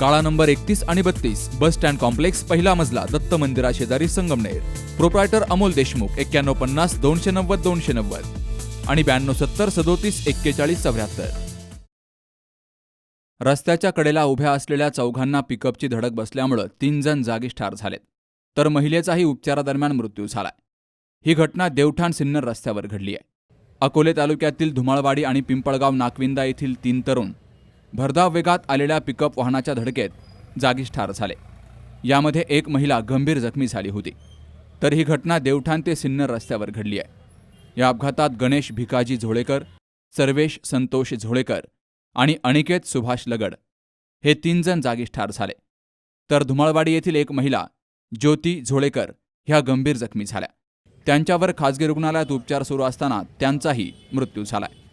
काळा नंबर एकतीस आणि बत्तीस बस स्टँड कॉम्प्लेक्स पहिला मजला दत्त मंदिरा शेजारी संगमनेर. प्रोप्रायटर अमोल देशमुख एक्क्याण्णव पन्नास दोनशे नव्वद दोनशे नव्वद. आणि ब्याण्णव सत्तर सदोतीस एक्केचाळीस चौऱ्याहत्तर. रस्त्याच्या कडेला उभ्या असलेल्या चौघांना पिकअपची धडक बसल्यामुळं तीन जण जागीच ठार झालेत. तर महिलेचाही उपचारादरम्यान मृत्यू झालाय. ही घटना देवठाण सिन्नर रस्त्यावर घडली आहे अकोले तालुक्यातील धुमाळवाडी आणि पिंपळगाव नाकविंदा येथील तीन तरुण भरधाव वेगात आलेल्या पिकअप वाहनाच्या धडकेत जागीच ठार झाले. यामध्ये एक महिला गंभीर जखमी झाली होती. तर ही घटना देवठाण ते सिन्नर रस्त्यावर घडली आहे. या अपघातात गणेश भिकाजी झोळेकर सर्वेश संतोष झोळेकर आणि अनिकेत सुभाष लगड हे तीन जण जागीच ठार झाले. तर धुमाळवाडी येथील एक महिला ज्योती झोळेकर ह्या गंभीर जखमी झाल्या. त्यांच्यावर खाजगी रुग्णालयात उपचार सुरू असताना त्यांचाही मृत्यू झालाय.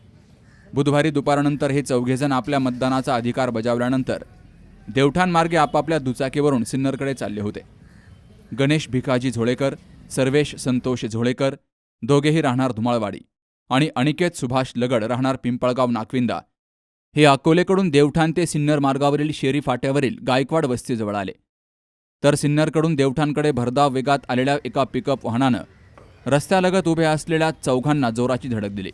बुधवारी दुपारनंतर हे चौघेजण आपल्या मतदानाचा अधिकार बजावल्यानंतर देवठाणमार्गे आपापल्या दुचाकीवरून सिन्नरकडे चालले होते. गणेश भिकाजी झोळेकर सर्वेश संतोष झोळेकर दोघेही राहणार धुमाळवाडी आणि अनिकेत सुभाष लगड राहणार पिंपळगाव नाकविंदा. हे अकोलेकडून देवठाण ते सिन्नर मार्गावरील शेरी फाट्यावरील गायकवाड वस्तीजवळ आले. तर सिन्नरकडून देवठाणकडे भरधाव वेगात आलेल्या एका पिकअप वाहनानं रस्त्यालगत उभ्या असलेल्या चौघांना जोराची धडक दिली.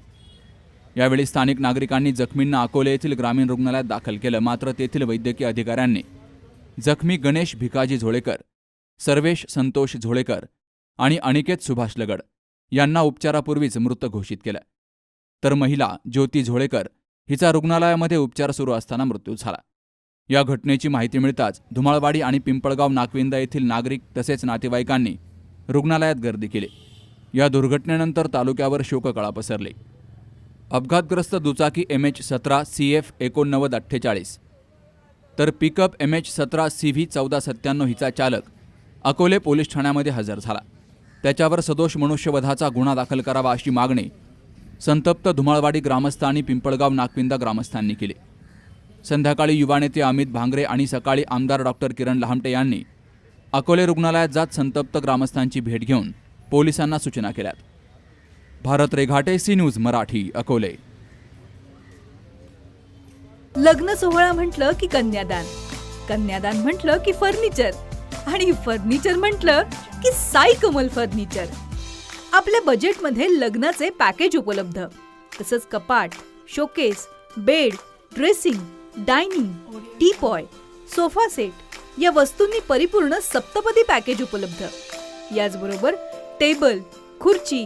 यावेळी स्थानिक नागरिकांनी जखमींना अकोले येथील ग्रामीण रुग्णालयात दाखल केलं. मात्र तेथील वैद्यकीय अधिकाऱ्यांनी जखमी गणेश भिकाजी झोळेकर सर्वेश संतोष झोळेकर आणि अनिकेत सुभाष लगड यांना उपचारापूर्वीच मृत घोषित केलं. तर महिला ज्योती झोळेकर हिचा रुग्णालयामध्ये उपचार सुरू असताना मृत्यू झाला. या घटनेची माहिती मिळताच धुमाळवाडी आणि पिंपळगाव नाकविंदा येथील नागरिक तसेच नातेवाईकांनी रुग्णालयात गर्दी केली. या दुर्घटनेनंतर तालुक्यावर शोककळा पसरली. अपघातग्रस्त दुचाकी एम एच सतरा सी एफ एकोणनव्वद अठ्ठेचाळीस. तर पिकअप एम एच सतरा सी व्ही चौदा सत्त्याण्णव हिचा चालक अकोले पोलीस ठाण्यामध्ये हजर झाला. त्याच्यावर सदोष मनुष्यवधाचा गुन्हा दाखल करावा अशी मागणी संतप्त धुमाळवाडी ग्रामस्थ आणि पिंपळगाव नागविंदा ग्रामस्थांनी केली. संध्याकाळी युवा नेते अमित भांगरे आणि सकाळी आमदार डॉक्टर किरण लहामटे यांनी अकोले रुग्णालयात जात संतप्त ग्रामस्थांची भेट घेऊन पोलिसांना सूचना केल्यात. Bharat Reghate C News Marathi Akole. लग्न सोहळा म्हटलं की कन्यादान. कन्यादान म्हटलं की फर्निचर. आणि फर्निचर म्हटलं की साई कमल फर्निचर. आपल्या बजेटमध्ये लग्नाचे पॅकेज उपलब्ध. तसंच कपाट showcase bed dressing dining teapoy sofa set या वस्तूंनी परिपूर्ण सप्तपदी पॅकेज उपलब्ध. याचबरोबर टेबल खुर्ची